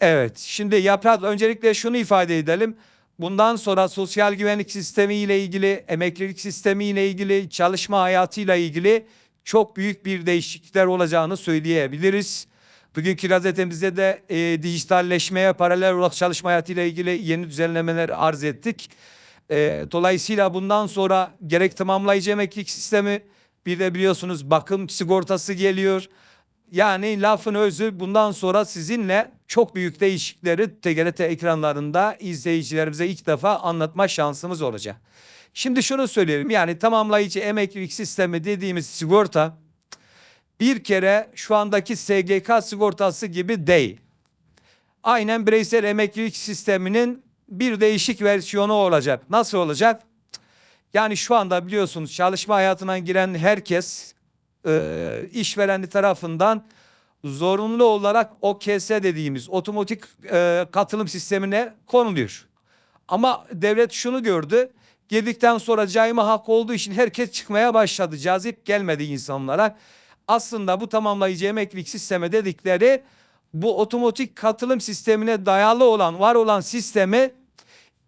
Evet, şimdi yaprak öncelikle şunu ifade edelim. Bundan sonra sosyal güvenlik sistemi ile ilgili, emeklilik sistemi ile ilgili, çalışma hayatıyla ilgili çok büyük bir değişiklikler olacağını söyleyebiliriz. Bugünkü gazetemizde de e, dijitalleşmeye paralel olarak çalışma hayatıyla ilgili yeni düzenlemeler arz ettik. E, dolayısıyla bundan sonra gerek tamamlayıcı emeklilik sistemi bir de biliyorsunuz bakım sigortası geliyor. Yani lafın özü bundan sonra sizinle çok büyük değişiklikleri TGRT ekranlarında izleyicilerimize ilk defa anlatma şansımız olacak. Şimdi şunu söyleyelim yani tamamlayıcı emeklilik sistemi dediğimiz sigorta bir kere şu andaki SGK sigortası gibi değil. Aynen bireysel emeklilik sisteminin bir değişik versiyonu olacak. Nasıl olacak? Yani şu anda biliyorsunuz çalışma hayatına giren herkes e, işvereni tarafından zorunlu olarak OKS dediğimiz otomatik e, katılım sistemine konuluyor. Ama devlet şunu gördü. Girdikten sonra cayma hak olduğu için herkes çıkmaya başladı. Cazip gelmedi insanlara. Aslında bu tamamlayıcı emeklilik sistemi dedikleri bu otomatik katılım sistemine dayalı olan var olan sistemi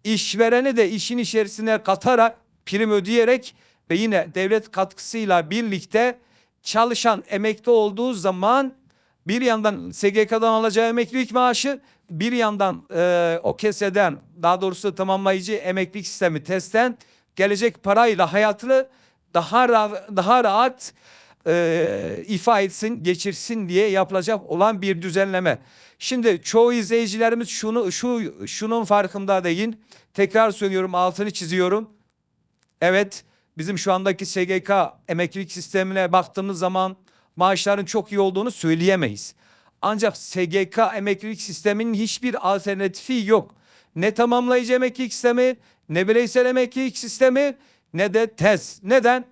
işvereni de işin içerisine katarak prim ödeyerek ve yine devlet katkısıyla birlikte çalışan emekli olduğu zaman bir yandan SGK'dan alacağı emeklilik maaşı bir yandan e, o keseden daha doğrusu tamamlayıcı emeklilik sistemi testten gelecek parayla hayatını daha daha rahat e, ifa etsin, geçirsin diye yapılacak olan bir düzenleme. Şimdi çoğu izleyicilerimiz şunu şu şunun farkında değil. Tekrar söylüyorum, altını çiziyorum. Evet, bizim şu andaki SGK emeklilik sistemine baktığımız zaman maaşların çok iyi olduğunu söyleyemeyiz. Ancak SGK emeklilik sisteminin hiçbir alternatifi yok. Ne tamamlayıcı emeklilik sistemi, ne bireysel emeklilik sistemi, ne de TEZ. Neden?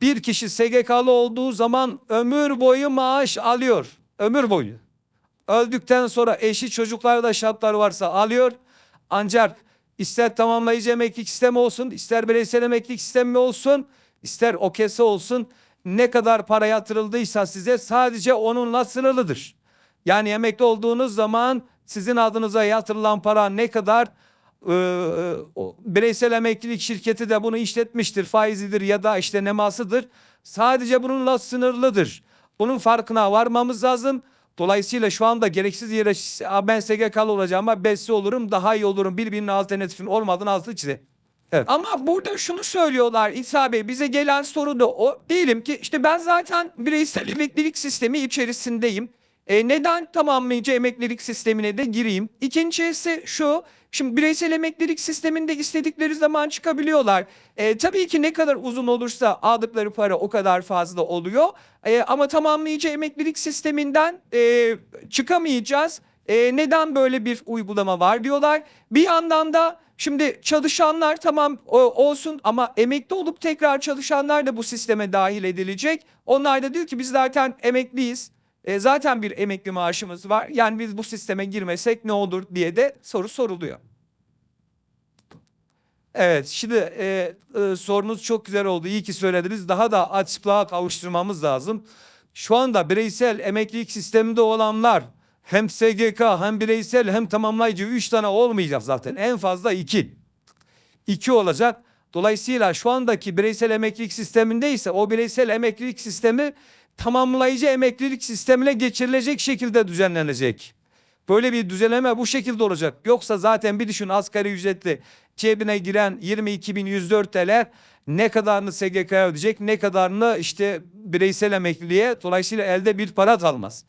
Bir kişi SGK'lı olduğu zaman ömür boyu maaş alıyor. Ömür boyu. Öldükten sonra eşi çocukları da şartları varsa alıyor. Ancak ister tamamlayıcı emeklilik sistemi olsun, ister bireysel emeklilik sistemi olsun, ister OKS olsun ne kadar para yatırıldıysa size sadece onunla sınırlıdır. Yani emekli olduğunuz zaman sizin adınıza yatırılan para ne kadar e, bireysel emeklilik şirketi de bunu işletmiştir, faizidir ya da işte nemasıdır. Sadece bununla sınırlıdır. Bunun farkına varmamız lazım. Dolayısıyla şu anda gereksiz yere "Aa, ben SGK'lı olacağım ama BES'i olurum daha iyi olurum birbirinin alternatifin olmadığını altı çize. Evet. Ama burada şunu söylüyorlar İsa Bey bize gelen soru da o. Diyelim ki işte ben zaten bireysel emeklilik sistemi içerisindeyim. E, neden tamamlayıcı emeklilik sistemine de gireyim? İkincisi şu. Şimdi bireysel emeklilik sisteminde istedikleri zaman çıkabiliyorlar. E, tabii ki ne kadar uzun olursa aldıkları para o kadar fazla oluyor. E, ama tamamlayıcı emeklilik sisteminden e, çıkamayacağız. E, neden böyle bir uygulama var diyorlar. Bir yandan da şimdi çalışanlar tamam olsun ama emekli olup tekrar çalışanlar da bu sisteme dahil edilecek. Onlar da diyor ki biz zaten emekliyiz. E, zaten bir emekli maaşımız var. Yani biz bu sisteme girmesek ne olur diye de soru soruluyor. Evet şimdi e, e, sorunuz çok güzel oldu. İyi ki söylediniz. Daha da açıklığa kavuşturmamız lazım. Şu anda bireysel emeklilik sisteminde olanlar hem SGK hem bireysel hem tamamlayıcı üç tane olmayacak zaten. En fazla iki. İki olacak. Dolayısıyla şu andaki bireysel emeklilik sisteminde ise o bireysel emeklilik sistemi tamamlayıcı emeklilik sistemine geçirilecek şekilde düzenlenecek. Böyle bir düzenleme bu şekilde olacak. Yoksa zaten bir düşün asgari ücretli cebine giren 22.104 TL ne kadarını SGK'ya ödeyecek ne kadarını işte bireysel emekliliğe dolayısıyla elde bir para kalmaz.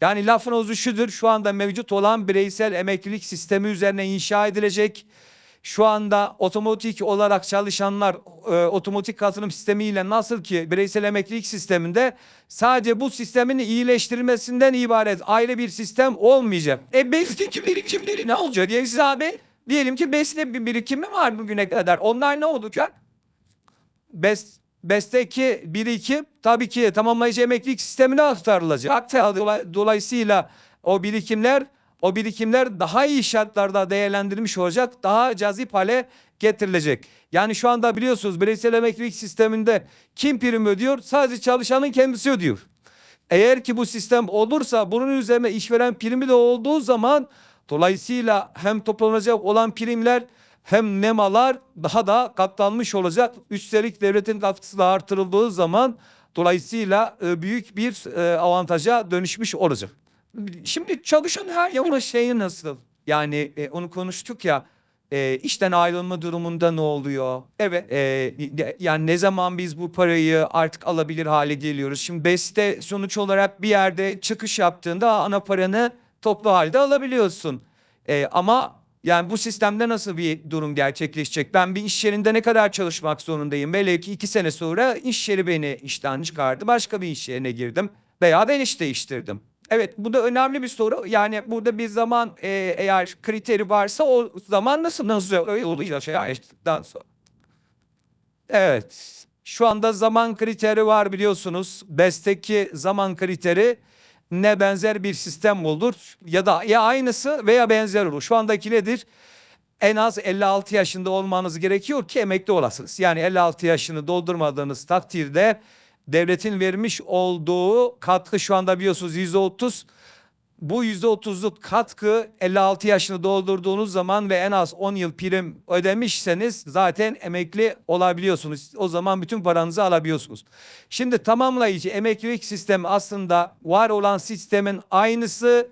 Yani lafın özü şudur şu anda mevcut olan bireysel emeklilik sistemi üzerine inşa edilecek. Şu anda otomatik olarak çalışanlar e, otomatik katılım sistemiyle nasıl ki bireysel emeklilik sisteminde sadece bu sistemin iyileştirilmesinden ibaret ayrı bir sistem olmayacak. E BES'teki birikimleri ne olacak diye İsa Bey? Diyelim ki BES'te bir birikimi var bugüne kadar. Onlar ne olacak? Best, BES'teki birikim tabii ki tamamlayıcı emeklilik sistemine aktarılacak. Dola- Dolayısıyla o birikimler o birikimler daha iyi şartlarda değerlendirilmiş olacak, daha cazip hale getirilecek. Yani şu anda biliyorsunuz bireysel emeklilik sisteminde kim prim ödüyor? Sadece çalışanın kendisi ödüyor. Eğer ki bu sistem olursa bunun üzerine işveren primi de olduğu zaman dolayısıyla hem toplanacak olan primler hem nemalar daha da katlanmış olacak. Üstelik devletin katkısı da artırıldığı zaman dolayısıyla e, büyük bir e, avantaja dönüşmüş olacak. Şimdi çalışan her yılın şeyi nasıl? Yani e, onu konuştuk ya e, işten ayrılma durumunda ne oluyor? Evet. E, yani ne zaman biz bu parayı artık alabilir hale geliyoruz? Şimdi BES'te sonuç olarak bir yerde çıkış yaptığında ana paranı toplu halde alabiliyorsun. E, ama yani bu sistemde nasıl bir durum gerçekleşecek? Ben bir iş yerinde ne kadar çalışmak zorundayım? Belki iki sene sonra iş yeri beni işten çıkardı. Başka bir iş yerine girdim veya ben iş değiştirdim. Evet bu da önemli bir soru. Yani burada bir zaman e, eğer kriteri varsa o zaman nasıl nasıl oluyor şey sonra. Evet. Şu anda zaman kriteri var biliyorsunuz. BES'teki zaman kriteri ne benzer bir sistem olur ya da ya aynısı veya benzer olur. Şu andaki nedir? En az 56 yaşında olmanız gerekiyor ki emekli olasınız. Yani 56 yaşını doldurmadığınız takdirde devletin vermiş olduğu katkı şu anda biliyorsunuz %30 bu %30'luk katkı 56 yaşını doldurduğunuz zaman ve en az 10 yıl prim ödemişseniz zaten emekli olabiliyorsunuz. O zaman bütün paranızı alabiliyorsunuz. Şimdi tamamlayıcı emeklilik sistemi aslında var olan sistemin aynısı.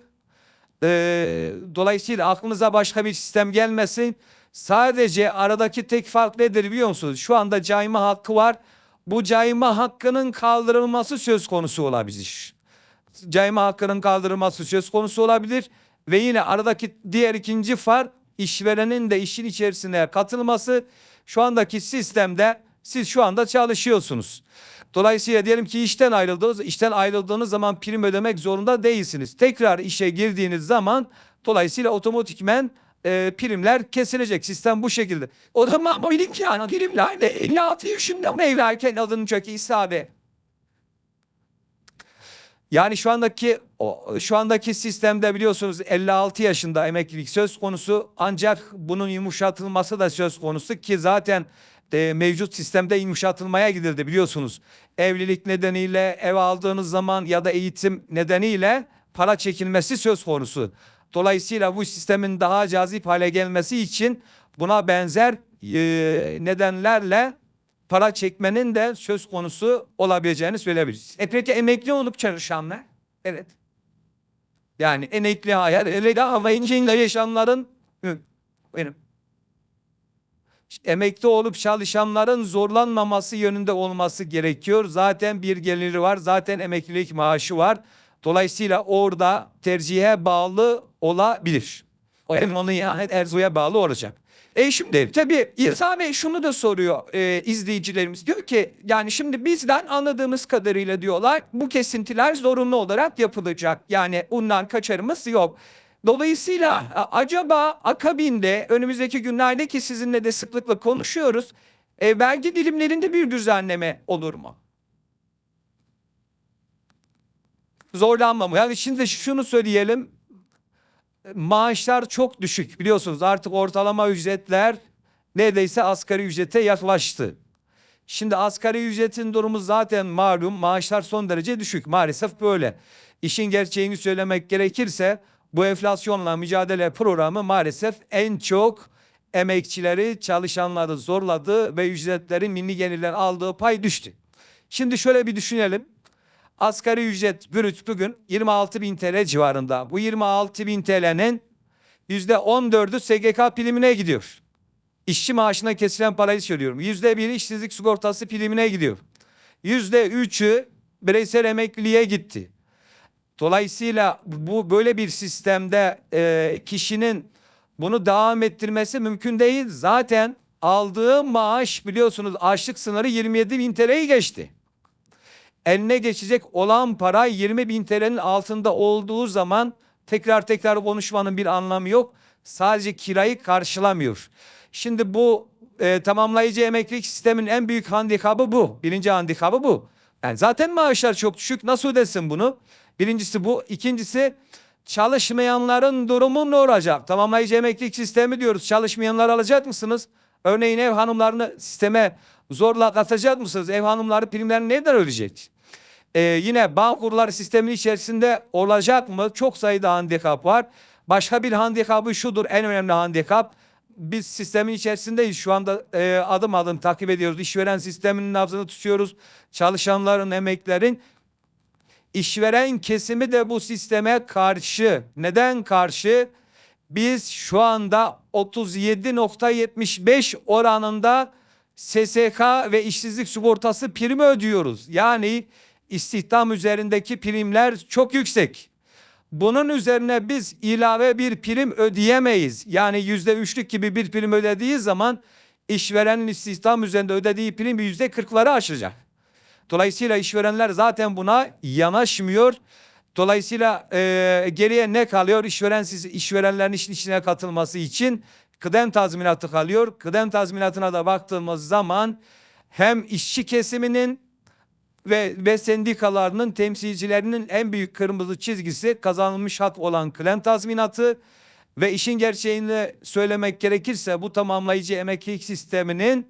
Ee, dolayısıyla aklınıza başka bir sistem gelmesin. Sadece aradaki tek fark nedir biliyor musunuz? Şu anda cayma hakkı var. Bu cayma hakkının kaldırılması söz konusu olabilir cayma hakkının kaldırılması söz konusu olabilir. Ve yine aradaki diğer ikinci fark işverenin de işin içerisine katılması. Şu andaki sistemde siz şu anda çalışıyorsunuz. Dolayısıyla diyelim ki işten ayrıldınız. işten ayrıldığınız zaman prim ödemek zorunda değilsiniz. Tekrar işe girdiğiniz zaman dolayısıyla otomatikmen e, primler kesilecek. Sistem bu şekilde. O zaman bu imkanı primlerle 56 yaşında evlerken alınacak isabe? Yani şu andaki o, şu andaki sistemde biliyorsunuz 56 yaşında emeklilik söz konusu ancak bunun yumuşatılması da söz konusu ki zaten e, mevcut sistemde yumuşatılmaya gidildi biliyorsunuz. Evlilik nedeniyle ev aldığınız zaman ya da eğitim nedeniyle para çekilmesi söz konusu. Dolayısıyla bu sistemin daha cazip hale gelmesi için buna benzer e, nedenlerle para çekmenin de söz konusu olabileceğini söyleyebiliriz. E peki emekli olup çalışanlar? Evet. Yani emekli hayat, emekli havayıncıyla yaşayanların benim. Emekli olup çalışanların zorlanmaması yönünde olması gerekiyor. Zaten bir geliri var, zaten emeklilik maaşı var. Dolayısıyla orada tercihe bağlı olabilir. O onun yani Erzu'ya bağlı olacak. E şimdi tabii Bey şunu da soruyor e, izleyicilerimiz. Diyor ki yani şimdi bizden anladığımız kadarıyla diyorlar bu kesintiler zorunlu olarak yapılacak. Yani bundan kaçarımız yok. Dolayısıyla acaba akabinde önümüzdeki günlerde ki sizinle de sıklıkla konuşuyoruz. E, vergi dilimlerinde bir düzenleme olur mu? Zorlanma mı? Yani şimdi şunu söyleyelim. Maaşlar çok düşük biliyorsunuz artık ortalama ücretler neredeyse asgari ücrete yaklaştı. Şimdi asgari ücretin durumu zaten malum maaşlar son derece düşük maalesef böyle. İşin gerçeğini söylemek gerekirse bu enflasyonla mücadele programı maalesef en çok emekçileri çalışanları zorladı ve ücretlerin milli gelirler aldığı pay düştü. Şimdi şöyle bir düşünelim. Asgari ücret brüt bugün 26 bin TL civarında. Bu 26 bin TL'nin yüzde 14'ü SGK primine gidiyor. İşçi maaşına kesilen parayı söylüyorum. Yüzde biri işsizlik sigortası primine gidiyor. Yüzde üçü bireysel emekliliğe gitti. Dolayısıyla bu böyle bir sistemde e, kişinin bunu devam ettirmesi mümkün değil. Zaten aldığı maaş biliyorsunuz açlık sınırı 27 bin TL'yi geçti eline geçecek olan para 20 bin TL'nin altında olduğu zaman tekrar tekrar konuşmanın bir anlamı yok. Sadece kirayı karşılamıyor. Şimdi bu e, tamamlayıcı emeklilik sistemin en büyük handikabı bu. Birinci handikabı bu. Yani zaten maaşlar çok düşük. Nasıl ödesin bunu? Birincisi bu. İkincisi çalışmayanların durumu ne olacak? Tamamlayıcı emeklilik sistemi diyoruz. Çalışmayanlar alacak mısınız? Örneğin ev hanımlarını sisteme zorla katacak mısınız? Ev hanımları primlerini nereden ödeyecek? Ee, yine bank kurulları sistemin içerisinde olacak mı? Çok sayıda handikap var. Başka bir handikapı şudur en önemli handikap. Biz sistemin içerisindeyiz. Şu anda e, adım adım takip ediyoruz. İşveren sisteminin nabzını tutuyoruz. Çalışanların, emeklerin. İşveren kesimi de bu sisteme karşı. Neden karşı? Biz şu anda 37.75 oranında SSK ve işsizlik sigortası primi ödüyoruz. Yani istihdam üzerindeki primler çok yüksek. Bunun üzerine biz ilave bir prim ödeyemeyiz. Yani yüzde üçlük gibi bir prim ödediği zaman işverenin istihdam üzerinde ödediği prim yüzde kırkları aşacak. Dolayısıyla işverenler zaten buna yanaşmıyor. Dolayısıyla e, geriye ne kalıyor? İşverensiz işverenlerin işin içine katılması için kıdem tazminatı kalıyor. Kıdem tazminatına da baktığımız zaman hem işçi kesiminin ve, ve sendikalarının temsilcilerinin en büyük kırmızı çizgisi kazanılmış hak olan kıdem tazminatı ve işin gerçeğini söylemek gerekirse bu tamamlayıcı emeklilik sisteminin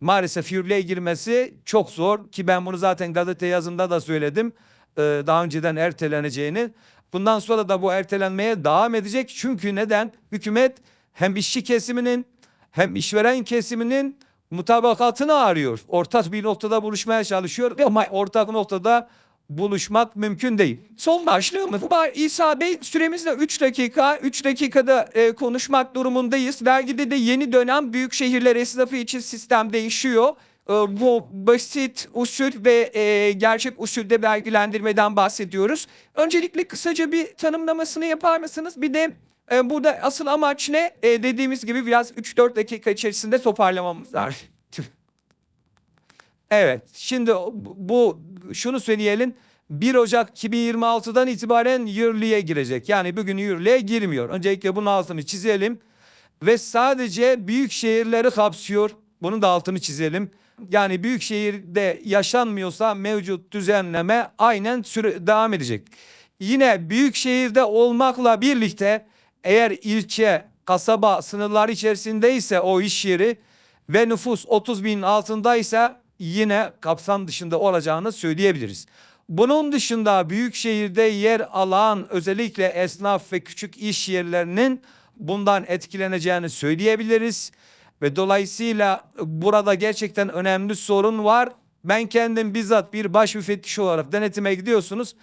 maalesef yürürlüğe girmesi çok zor ki ben bunu zaten gazete yazımda da söyledim Ee, daha önceden erteleneceğini. Bundan sonra da bu ertelenmeye devam edecek çünkü neden? Hükümet hem işçi kesiminin hem işveren kesiminin mutabakatını arıyor. Ortak bir noktada buluşmaya çalışıyor ama ortak noktada buluşmak mümkün değil. Son başlığımız var. İsa Bey süremiz de 3 dakika. 3 dakikada e, konuşmak durumundayız. Vergide de yeni dönem büyük şehirler esnafı için sistem değişiyor. E, bu basit usul ve e, gerçek usulde vergilendirmeden bahsediyoruz. Öncelikle kısaca bir tanımlamasını yapar mısınız? Bir de e, burada asıl amaç ne? E, dediğimiz gibi biraz 3-4 dakika içerisinde toparlamamız lazım. Evet. Şimdi bu şunu söyleyelim. 1 Ocak 2026'dan itibaren yürürlüğe girecek. Yani bugün yürürlüğe girmiyor. Öncelikle bunun altını çizelim. Ve sadece büyük şehirleri kapsıyor. Bunun da altını çizelim. Yani büyük şehirde yaşanmıyorsa mevcut düzenleme aynen süre devam edecek. Yine büyük şehirde olmakla birlikte eğer ilçe, kasaba sınırları içerisindeyse o iş yeri ve nüfus 30 binin altındaysa yine kapsam dışında olacağını söyleyebiliriz. Bunun dışında büyük şehirde yer alan özellikle esnaf ve küçük iş yerlerinin bundan etkileneceğini söyleyebiliriz. Ve dolayısıyla burada gerçekten önemli sorun var. Ben kendim bizzat bir baş müfettiş olarak denetime gidiyorsunuz.